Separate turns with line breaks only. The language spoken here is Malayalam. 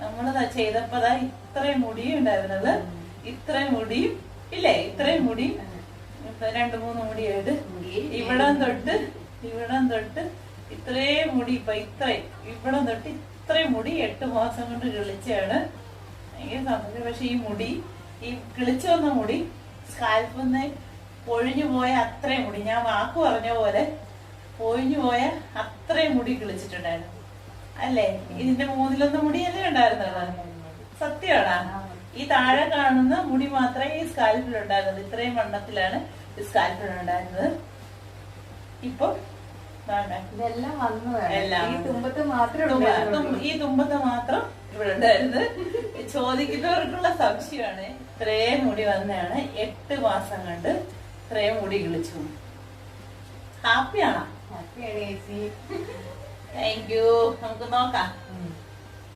നമ്മളത് ചെയ്തപ്പോ ഇത്രയും മുടിയും ഉണ്ടായിരുന്നത്. ഇത്രയും മുടിയും ഇല്ലേ? ഇത്രയും മുടിയും രണ്ടു മൂന്ന് മുടിയായിട്ട് ഇവിടം തൊട്ട് ഇവിടം തൊട്ട് ഇത്രയും മുടി ഇപ്പൊ ഇത്രയും ഇവിടം തൊട്ട് ഇത്രയും മുടി എട്ട് മാസം കൊണ്ട് കിളിച്ചാണ്. ഭയങ്കര പക്ഷെ ഈ മുടി ഈ കിളിച്ചു വന്ന മുടി സ്കാൽപ്പിന്ന് പൊഴിഞ്ഞു പോയ അത്രയും മുടി. ഞാൻ വാക്ക് പറഞ്ഞ പോലെ പൊഴിഞ്ഞു പോയ അത്രയും മുടി കിളിച്ചിട്ടുണ്ടായിരുന്നു. അല്ലേ? ഇതിന്റെ മൂന്നിലൊന്ന് മുടിയല്ലേ ഉണ്ടായിരുന്നത്? സത്യമാണോ. ഈ താഴെ കാണുന്ന മുടി മാത്രമേ ഈ സ്കാൽപ്പിൽ ഉണ്ടായിരുന്നത്. ഇത്രയും വണ്ണത്തിലാണ് ഈ സ്കാൽപ്പിൽ ഉണ്ടായിരുന്നത്. ഇപ്പൊ
ഇതെല്ലാം വന്നു
എല്ലാം
ഈ തുമ്പത്ത്
തുമ്പ- ഈ തുമ്പത്ത് മാത്രം ഇവിടെ ഉണ്ടായിരുന്നത് ചോദിക്കുന്നവർക്കുള്ള സംശയമാണ്. ഇത്രയും മുടി വന്നതാണ്. എട്ട് മാസം കണ്ട് ഇത്രയും മുടി കിളിച്ചു. ഹാപ്പിയാണോ
ഹാപ്പിയാണ് ചേച്ചി
താങ്ക് യു നമുക്ക് നോക്കാം
ഉം.